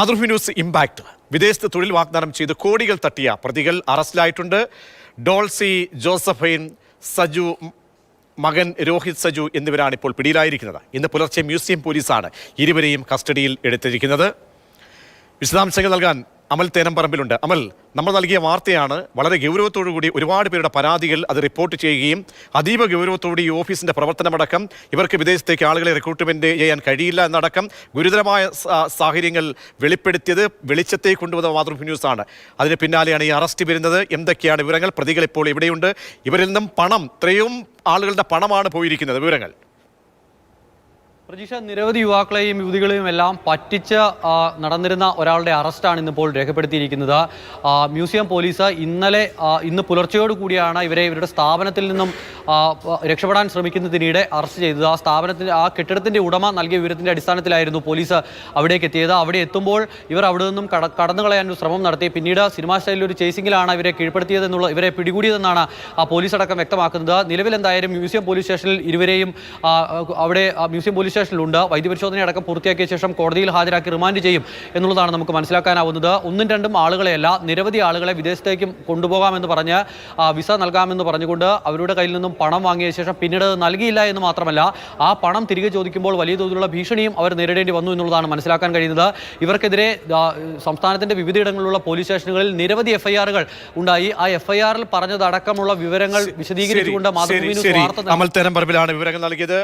Mathrubhumi news impact. വിദേശത്ത് തൊഴിൽ വാഗ്ദാനം ചെയ്ത് കോടികൾ തട്ടിയ പ്രതികൾ അറസ്റ്റിലായിട്ടുണ്ട്. ഡോൾസി ജോസഫൈൻ സജു മകൻ രോഹിത് സജു എന്നിവരാണ് ഇപ്പോൾ പിടിയിലായിരിക്കുന്നത്. ഇന്ന് പുലർച്ചെ മ്യൂസിയം പോലീസാണ് ഇരുവരെയും കസ്റ്റഡിയിൽ എടുത്തിരിക്കുന്നത്. വിശദാംശങ്ങൾ നൽകാൻ അമൽ തേനമ്പറമ്പിലുണ്ട്. അമൽ നമ്മൾ നൽകിയ വാർത്തയാണ് വളരെ ഗൗരവത്തോടു കൂടി ഒരുപാട് പേരുടെ പരാതികൾ അത് റിപ്പോർട്ട് ചെയ്യുകയും അതീവ ഗൗരവത്തോടെ ഈ ഓഫീസിന്റെ പ്രവർത്തനമടക്കം ഇവർക്ക് വിദേശത്തേക്ക് ആളുകളെ റിക്രൂട്ട്മെന്റ് ചെയ്യാൻ കഴിയില്ല എന്നടക്കം ഗുരുതരമായ സാഹചര്യങ്ങൾ വെളിപ്പെടുത്തിയത് വെളിച്ചത്തേക്ക് കൊണ്ടുവന്ന മാതൃഭൂമി ന്യൂസാണ്. അതിന് പിന്നാലെയാണ് ഈ അറസ്റ്റ് വരുന്നത്. എന്തൊക്കെയാണ് വിവരങ്ങൾ? പ്രതികൾ ഇപ്പോൾ ഇവിടെയുണ്ട്. ഇവരിൽ നിന്നും പണം ഇത്രയും ആളുകളുടെ പണമാണ് പോയിരിക്കുന്നത്. വിവരങ്ങൾ. പ്രതീക്ഷ നിരവധി യുവാക്കളെയും യുവതികളെയും എല്ലാം പറ്റിച്ച് നടന്നിരുന്ന ഒരാളുടെ അറസ്റ്റാണ് ഇന്നിപ്പോൾ രേഖപ്പെടുത്തിയിരിക്കുന്നത്. മ്യൂസിയം പോലീസ് ഇന്നലെ ഇന്ന് പുലർച്ചയോട് കൂടിയാണ് ഇവരെ ഇവരുടെ സ്ഥാപനത്തിൽ നിന്നും രക്ഷപ്പെടാൻ ശ്രമിക്കുന്നതിനിടെ അറസ്റ്റ് ചെയ്തത്. ആ സ്ഥാപനത്തിന്റെ ആ കെട്ടിടത്തിന്റെ ഉടമ നൽകിയ വിവരത്തിന്റെ അടിസ്ഥാനത്തിലായിരുന്നു പോലീസ് അവിടേക്ക് എത്തിയത്. അവിടെ എത്തുമ്പോൾ ഇവർ അവിടെ നിന്നും കട കടന്നു കളയാൻ ഒരു ശ്രമം നടത്തി. പിന്നീട് സിനിമാ സ്റ്റൈലിൽ ഒരു ചേസിംഗിലാണ് ഇവരെ കീഴ്പ്പെടുത്തിയതെന്നുള്ള ഇവരെ പിടികൂടിയതെന്നാണ് ആ പോലീസ് അടക്കം വ്യക്തമാക്കുന്നത്. നിലവിൽ എന്തായാലും മ്യൂസിയം പോലീസ് സ്റ്റേഷനിൽ ഇരുവരെയും അവിടെ മ്യൂസിയം പോലീസ് സ്റ്റേഷനിലുണ്ട്. വൈദ്യപരിശോധനയടക്കം പൂർത്തിയാക്കിയ ശേഷം കോടതിയിൽ ഹാജരാക്കി റിമാൻഡ് ചെയ്യും എന്നുള്ളതാണ് നമുക്ക് മനസ്സിലാക്കാനാവുന്നത്. ഒന്നും രണ്ടും ആളുകളെയല്ല നിരവധി ആളുകളെ വിദേശത്തേക്കും കൊണ്ടുപോകാമെന്ന് പറഞ്ഞ് വിസ നൽകാമെന്ന് പറഞ്ഞുകൊണ്ട് അവരുടെ കയ്യിൽ നിന്നും പണം വാങ്ങിയ ശേഷം പിന്നീട് നൽകിയില്ല എന്ന് മാത്രമല്ല ആ പണം തിരികെ ചോദിക്കുമ്പോൾ വലിയ തോതിലുള്ള ഭീഷണിയും അവർ നേരിടേണ്ടി വന്നു എന്നുള്ളതാണ് മനസ്സിലാക്കാൻ കഴിയുന്നത്. ഇവർക്കെതിരെ സംസ്ഥാനത്തിന്റെ വിവിധയിടങ്ങളിലുള്ള പോലീസ് സ്റ്റേഷനുകളിൽ നിരവധി എഫ്ഐആറുകൾ ഉണ്ടായി. ആ എഫ്ഐആറിൽ പറഞ്ഞതടക്കമുള്ള വിവരങ്ങൾ വിശദീകരിച്ചുകൊണ്ട് മാതൃഭൂമി വാർത്ത നൽകി. അമൽ വിവരങ്ങൾ നൽകിയത്.